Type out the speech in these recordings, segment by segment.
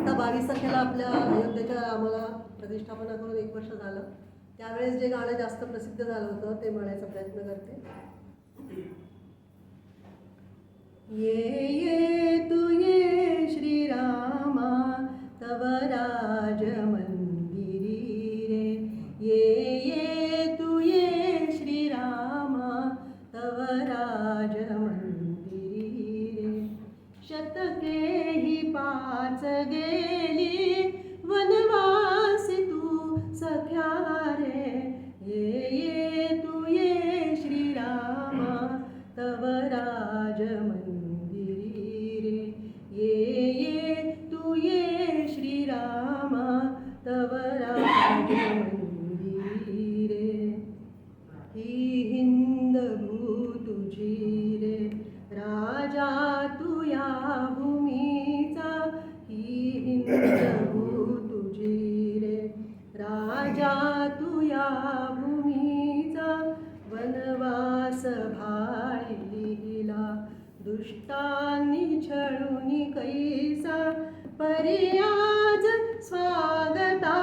आता बावीस तारखेला आपल्या अयोध्येच्या आम्हाला प्रतिष्ठापना करून एक वर्ष झालं. त्यावेळेस जे गाणं जास्त प्रसिद्ध झालं होतं ते म्हणायचा प्रयत्न करते. ये ये तू ये शतके ही पाच गेली. वनवासी तू सख्या रे. या भूमीचा ही भू तुझी रे. राजा तू या भूमीचा वनवास भाळीला दुष्टांनी छळून कैसा पर्याज स्वागता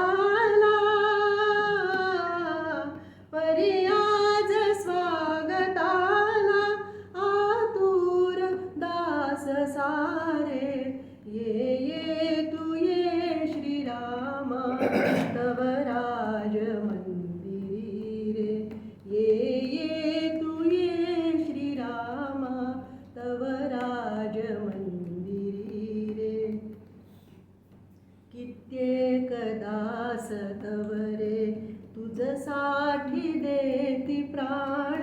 साठी देती प्राण.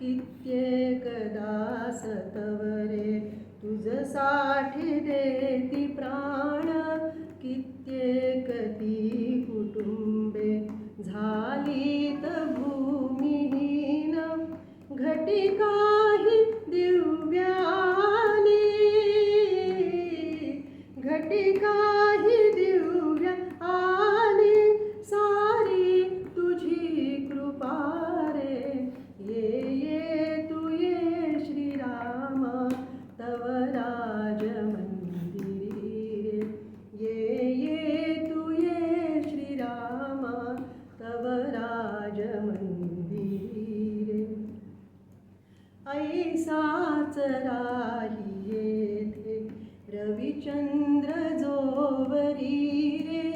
कित्येक दास तव रे तुझसाठी देती ऐसाच राही येथे रविचंद्र जोवरी रे.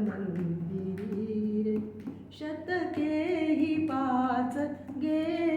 मंदिरी शतके ही पाच गे